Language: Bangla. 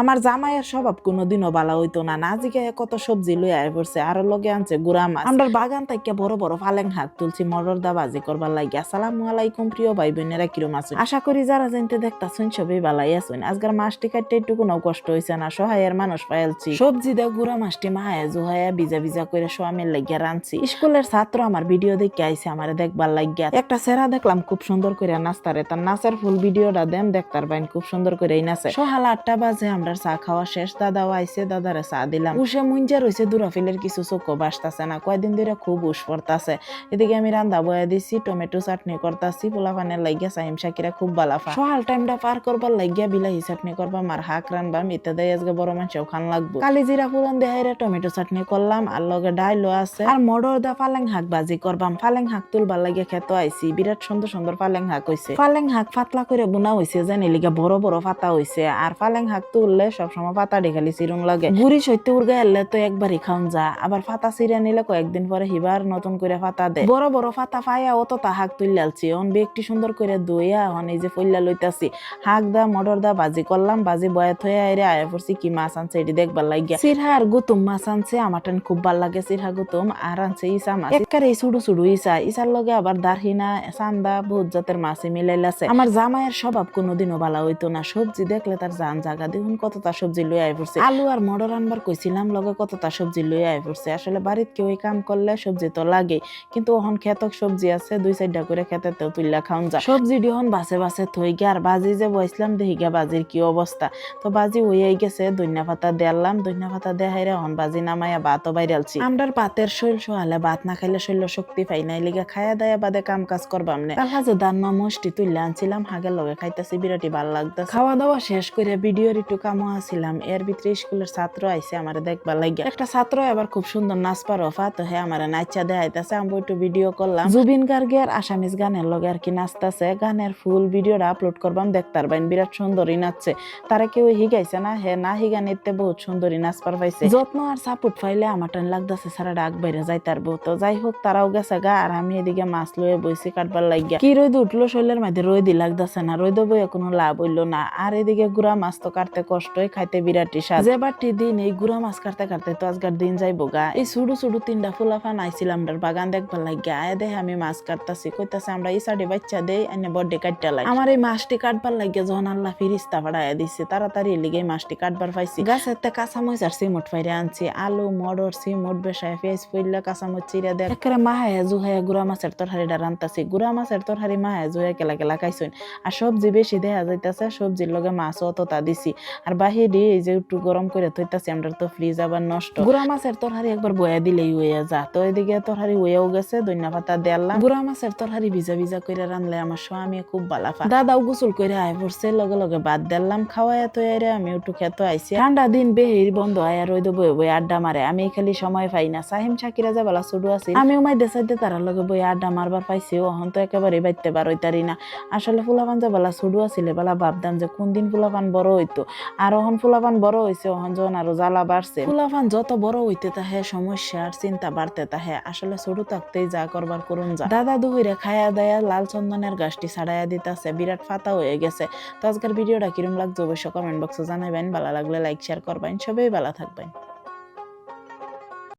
আমার জামাইয়ের স্বভাব কোনোদিনও বালা হইতো না। নাজিকে কত সবজি লইয়া পড়ছে, আর লগে আনছে গুড়া মাছ। আমরা বাগান থেকে বড় বড় ফালেং হাত তুলছি মটর দা বাজি করবার লাগি আসসালামু আলাইকুম প্রিয় ভাই বোনেরা কিরম আছেন আশা করি যারা জানতে দেখতাছেন সবই বালাই আছেন। আজকের মাছটি কাটতে একটু কোনো কষ্ট হইছে না, সহায়ের মানুষ পাইলছি। সবজি দা গুড়া মাছটি মাহায় জুহায়া বিজা বিজা করে সোয়ামের লাগিয়া রানছি স্কুলের ছাত্র আমার ভিডিও দেখে আইছে, আমার দেখবার লাগিয়া একটা সেরা দেখলাম, খুব সুন্দর করে নাচতারে। তার নাচের ফুল ভিডিওটা দেন দেখতার বাইন, খুব সুন্দর করে নাচে। সকাল আটটা বাজে, আমরা চা খাওয়া শেষ, দাদাও আইসে দাদারে চা দিলাম। উসে মুঞ্জা রয়েছে দুরাফিলের কিছু চোখ বাসতাছে না। কয়দিন ধরে খুব উস পড়তাছে। এদিকে আমি রান্দা বয়া দিছি, টমেটো চাটনি করতাছি পোলা পানের লাগিয়া সাইম শাকিরা খুব বালাফা। সকাল টাইমটা পার করবার লাগিয়া বিলাহি চাটনি করবা, মার হাক রানবাম ইত্যাদি আজকে বড় মানুষও খান লাগবো। কালি জিরা পুরান দেহাইরে টমেটো চাটনি করলাম, আর লগে ডাইলও আছে। আর মডর দা পালেং শাক বাজি করবাম। পালেং শাক তুলবার লাগিয়া খেতে আইছি, বিরাট সুন্দর সুন্দর পালেং শাক হইছে। পালেং শাক পাতলা করে বোনা হইছে, জানি লিগা বড় বড় ফাতা হইছে, আর পালেং শাক তুললে সবসময় পাতা খালি চিরুন লাগে। গুড়ি সত্যি উর্গা এলে তো একবারই খাওন যা, আবার ফাতা চিরা নিলে কয়েকদিন পরে হিবার নতুন করে পাতা দে। বড় বড় ফাতা পাইয়া অত তা হাক তুললালছি অন একটি সুন্দর করে দইয়া হন এই যে ফইলা লইতাছি। হাক দা, মটর দা, বাজি করলাম, বাজি বয়া থয়ে আইরে আয়া পড়ছি কি মাছ আনছে এটি দেখবার লাগিয়া। সিরহা আর গুতুম মাছ আনছে, আমার টান খুব ভালো লাগে সিরহা গুতুম, আর আনছে ইসা মাছ। একবারে সুডু সুডু ইসা, ইসার লগে আবার দারহিনা, চান্দা, বহুত জাতের মাছই মিলাইলাছে। আমার জামাইয়ের স্বভাব কোনোদিনও ভালো হইতো না, সবজি দেখলে তার জান জাগা দেখুন কতটা সবজি লই আই পড়ছে। আলু আর মটর আনবার কইছিলাম লগে কতটা সবজি লই আই পড়ছে। আসলে বাড়িতে কেউ কাম করলে সবজি তো লাগে কিন্তু ওহন খেতক সবজি আছে দুই চারটা করে খেতে তো তুইলা খাওন যা। সবজি দিহন বাসে বাসে থই গিয়ে আর বাজি যে বইছিলাম দেখি গিয়া বাজির কি অবস্থা। তো বাজি হইয়াই গেছে দইনা পাতা দেয়ালাম দইনা পাতা দেহাইরে হন বাজি নামাইয়া ভাতও বাইরালছি। আমরার পাতের শৈল সোহালে ভাত না খাইলে শৈল শক্তি পাই নাই লিগা খায়া দায়া বাদে কাম কাজ করবাম না। তার কাছে দান মষ্টি তুললে আনছিলাম হাগের লগে খাইতেছি বিরাটি ভালো লাগতো খাওয়া দাওয়া শেষ করে ভিডিওর একটু কামও আসছিলাম এর ভিতরে স্কুলের ছাত্র আইসে আমার দেখবার লাগিয়া। একটা ছাত্র এবার খুব সুন্দর নাচ পারফা তো হ্যাঁ আমার নাচা দেখাইতেছে। আমি একটু ভিডিও করলাম। জুবিন গার্গের আসামিস গানের লগে আর কি নাচতেছে। গানের ফুল ভিডিওটা আপলোড করবাম, দেখতার বাইন বিরাট সুন্দরী নাচছে। তারা কেউ হিগাইছে না, হে না হিগানিতে বহুত সুন্দরী নাচ পার পাইছে। যত্ন আর সাপোর্ট পাইলে আমার টান লাগতেছে সারা ডাক বাইরে যাই তার বউ তো যাই হোক তারাও গেছে গা, আর আমি এদিকে মাছ লয়ে বইছি কাটবার লাগিয়া। কি রোদ উঠল শৈলের মধ্যে রোদি লাগতেছে না, রোদ বইয়ে কোনো লাভ হইল না। আর এদিকে গুড়া মাছ তো কাটতে কষ্টই খাইতে বিরাটি স্বাদ। যে বারটি দিন এই গুড়া মাছ কাটতে কাটতে তো আজকার দিন যাইবো গা। এই সুডু সুডু তিনটা ফুলাফান আইছিলাম বাগান দেখবার লাগিয়া। আয় দেখে আমি মাছ কাটতাছি, কইতাছে আমরা এই সাইডে বাচ্চা দেই, এনে বড্ডে কাটতে লাই আমার এই মাছটি কাটবার লাগিয়া যখন আল্লাহ ফিরিস্তা বাড়াইয়া দিচ্ছে তাড়াতাড়ি লিগে মাছটি কাটবার পাইছি। গাছের তে কাঁচামরিচ আর সিমট ফাইরে আনছি, আলু, মটর, সিমট, বেসায়, পেঁয়াজ ফুইল্লা কাঁচামরিচ চিরা দেয়। একেবারে মাহায়া জুহায়া গুড়া মাছের তরহারিটা রান্তাছি গুড়া মাছের তরহারি মাহায়া জুহায়া কেলা কেলা খাইছুন। আর সবজি বেশি দেখা যাইতাছে, সবজির লগে মাছ অতটা দিছি। আর বাহিরে এই যে একটু গরম করে থইতাছি, আমরা তো ফ্রিজ আবার নষ্ট। গুড়া মাছের তরহারি একবার বয়া দিলেই হইয়া যা। তো এদিকে তরহারি হইয়াও গেছে দইনা পাতা দেয়ালাম। গুড়া মাছের তরহারি ভিজা ভিজা করে রানলে আমার স্বামী খুব বালাফা। দাদাও গোসল করে আয় পড়ছে, লগে লগে বাদ দিলাম খাওয়াইয়া তো আরে আমি একটু খেতে আইছি। ঠান্ডা দিন বেহির বন্ধ আয়া রইদ বই বই আড্ডা মারে, আমি খালি সময় পাই না। সাহিম সাকিরা যা বেলা ছুডু আছি আমি উমাই দেশাইতে তারা লগে বই আড্ডা মারবার পাইছি ওহন তো একেবারে বাইতে পারইতারি না। আসলে ফুলাপান যে বেলা ছুডু আছিলে বেলা ভাবতাম যে কোন দিন ফুলাপান বড় হইতো। আর ওহন ফুলাপান বড় হয়েছে ওখান যখন আরও জ্বালা বাড়ছে। ফুলাফান যত বড় হইতে তাহে সমস্যা আর চিন্তা বাড়তে তাহে। আসলে ছোট থাকতেই যা করবার করুন যা। দাদা দুহিরে খায়া দায়া, লাল চন্দনের গাছটি ছাড়াইয়া দিতেছে, বিরাট ফাতা হয়ে গেছে। তো আজকের ভিডিওটা কিরম লাগছে অবশ্যই কমেন্ট বক্সে জানাবেন ভালো লাগলে লাইক শেয়ার করবেন। সবাই ভালো থাকবেন।